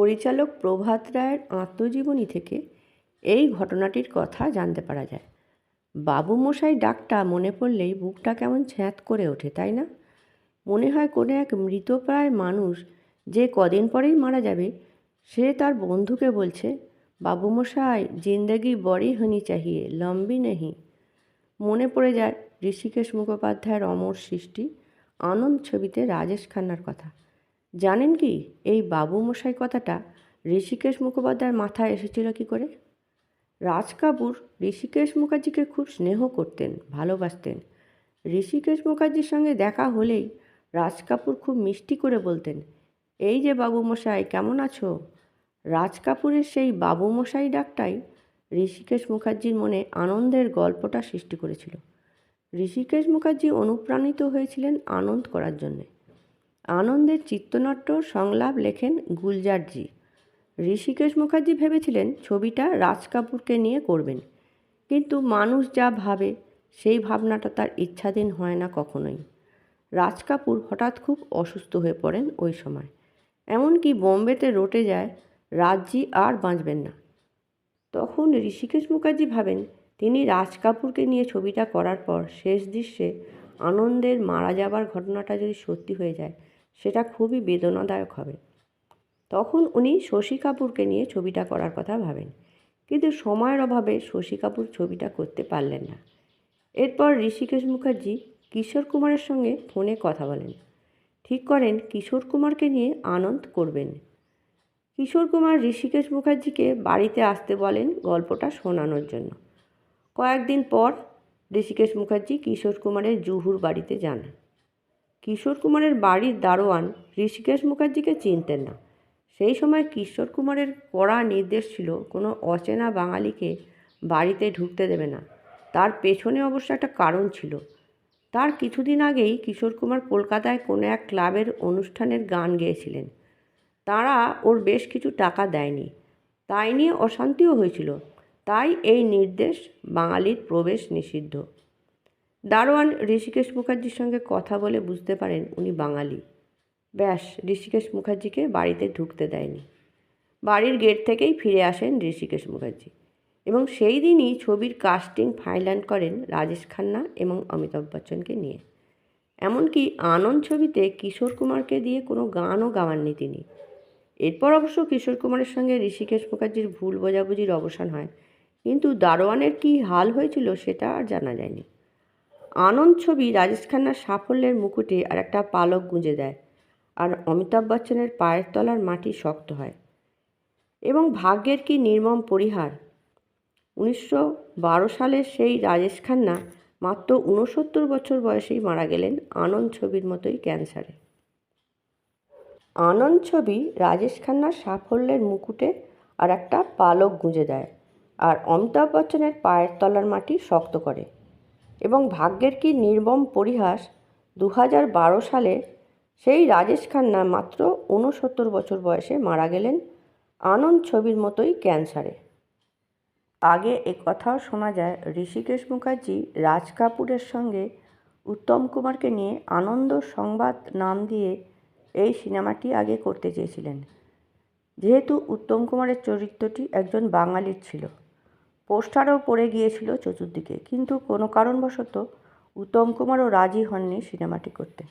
পরিচালক প্রভাত রায়ের আত্মজীবনী থেকে এই ঘটনাটির কথা জানতে পারা যায়। বাবু মশাই ডাকটা মনে পড়লেই বুকটা কেমন ছ্যাঁত করে ওঠে, তাই না? মনে হয় কোনো এক মৃতপ্রায় মানুষ যে কদিন পরেই মারা যাবে, সে তার বন্ধুকে বলছে বাবু মশাই জিন্দেগি বড়ি হনি চাহিয়ে, লম্বি নেহি। মনে পড়ে যায় ঋষিকেশ মুখোপাধ্যায়ের অমর সৃষ্টি, আনন্দ ছবিতে রাজেশ খান্নার কথা। জানেন কি, এই বাবু মশাই কথাটা ঋষিকেশ মুখোপাধ্যায়ের মাথায় এসেছিল কি করে? রাজ কাপুর ঋষিকেশ মুখার্জিকে খুব স্নেহ করতেন, ভালোবাসতেন। ঋষিকেশ মুখার্জির সঙ্গে দেখা হলেই রাজ কাপুর খুব মিষ্টি করে বলতেন, এই যে বাবু মশাই কেমন আছো? রাজ কাপুরের সেই বাবু মশাই ডাকটাই ঋষিকেশ মুখার্জির মনে আনন্দের গল্পটা সৃষ্টি করেছিল। ঋষিকেশ মুখার্জি অনুপ্রাণিত হয়েছিলেন আনন্দ করার জন্যে। আনন্দের চিত্রনাট্য সংলাপ লেখেন গুলজারজি। ঋষিকেশ মুখার্জি ভেবেছিলেন ছবিটা রাজ কাপুরকে নিয়ে করবেন। কিন্তু মানুষ যা ভাবে, সেই ভাবনাটা তার ইচ্ছাধীন হয় না কখনোই। রাজ কাপুর হঠাৎ খুব অসুস্থ হয়ে পড়েন ওই সময়। এমনকি বোম্বেতে রটে যায়, রাজজি আর বাঁচবেন না। তখন ঋষিকেশ মুখার্জি ভাবেন, তিনি রাজ কাপুরকে নিয়ে ছবিটা করার পর শেষ দৃশ্যে আনন্দের মারা যাবার ঘটনাটা যদি সত্যি হয়ে যায় সেটা খুবই বেদনাদায়ক হবে। তখন উনি শশী কাপুরকে নিয়ে ছবিটা করার কথা ভাবেন। কিন্তু সময়ের অভাবে শশী কাপুর ছবিটা করতে পারলেন না। এরপর ঋষিকেশ মুখার্জি কিশোর কুমারের সঙ্গে ফোনে কথা বলেন। ঠিক করেন, কিশোর কুমারকে নিয়ে আনন্দ করবেন। কিশোর কুমার ঋষিকেশ মুখার্জিকে বাড়িতে আসতে বলেন গল্পটা শোনানোর জন্য। কয়েকদিন পর ঋষিকেশ মুখার্জি কিশোর কুমারের জুহুর বাড়িতে যান। কিশোর কুমারের বাড়ির দারোয়ান ঋষিকেশ মুখার্জিকে চিনতেন না। সেই সময় কিশোর কুমারের কড়া নির্দেশ ছিল, কোনো অচেনা বাঙালিকে বাড়িতে ঢুকতে দেবে না। তার পেছনে অবশ্য একটা কারণ ছিল। তার কিছুদিন আগেই কিশোর কুমার কলকাতায় কোনো এক ক্লাবের অনুষ্ঠানের গান গেয়েছিলেন। তারা ওর বেশ কিছু টাকা দেয়নি। তাই নিয়ে অশান্তিও হয়েছিল। তাই এই নির্দেশ বাঙালির প্রবেশ নিষিদ্ধ। দারোয়ান ঋষিকেশ মুখার্জির সঙ্গে কথা বলে বুঝতে পারেন উনি বাঙালি। ব্যাস, ঋষিকেশ মুখার্জিকে বাড়িতে ঢুকতে দেয়নি। বাড়ির গেট থেকেই ফিরে আসেন ঋষিকেশ মুখার্জি এবং সেই দিনই ছবির কাস্টিং ফাইনাল করেন রাজেশ খান্না এবং অমিতাভ বচ্চনকে নিয়ে। এমনকি আনন্দ ছবিতে কিশোর কুমারকে দিয়ে কোনো গানও গাওয়াননি তিনি। এরপর অবশ্য কিশোর কুমারের সঙ্গে ঋষিকেশ মুখার্জির ভুল বোঝাবুঝির অবসান হয়। কিন্তু দারোয়ানের কী হাল হয়েছিল সেটা আর জানা যায়নি। আনন্দ ছবি রাজেশ খান্নার সাফল্যের মুকুটে আর একটা পালক গুঁজে দেয়। আর অমিতাভ বচ্চনের পায়ের তলার মাটি শক্ত হয়। এবং ভাগ্যের কি নির্মম পরিহার? উনিশশো বারো সালের সেই রাজেশ খান্না মাত্র ঊনসত্তর বছর বয়সেই মারা গেলেন আনন্দ ছবির মতোই ক্যান্সারে। আনন্দ ছবি রাজেশ খান্নার সাফল্যের মুকুটে আর একটা পালক গুঁজে দেয়। আর অমিতাভ বচ্চনের পায়ের তলার মাটি শক্ত করে। এবং ভাগ্যের কি নির্মম পরিহাস দু হাজার বারো সালে সেই রাজেশ খান্না মাত্র ঊনসত্তর বছর বয়সে মারা গেলেন আনন্দ ছবির মতোই ক্যান্সারে। আগে এ কথাও শোনা যায়, ঋষিকেশ মুখার্জি রাজ কাপুরের সঙ্গে উত্তম কুমারকে নিয়ে আনন্দ সংবাদ নাম দিয়ে এই সিনেমাটি আগে করতে চেয়েছিলেন। যেহেতু উত্তম কুমারের চরিত্রটি একজন বাঙালির ছিল। পোস্টারও পড়ে গিয়েছিল চতুর্দিকে কিন্তু কোনো কারণবশত উত্তম কুমারও রাজি হননি সিনেমাটি করতে।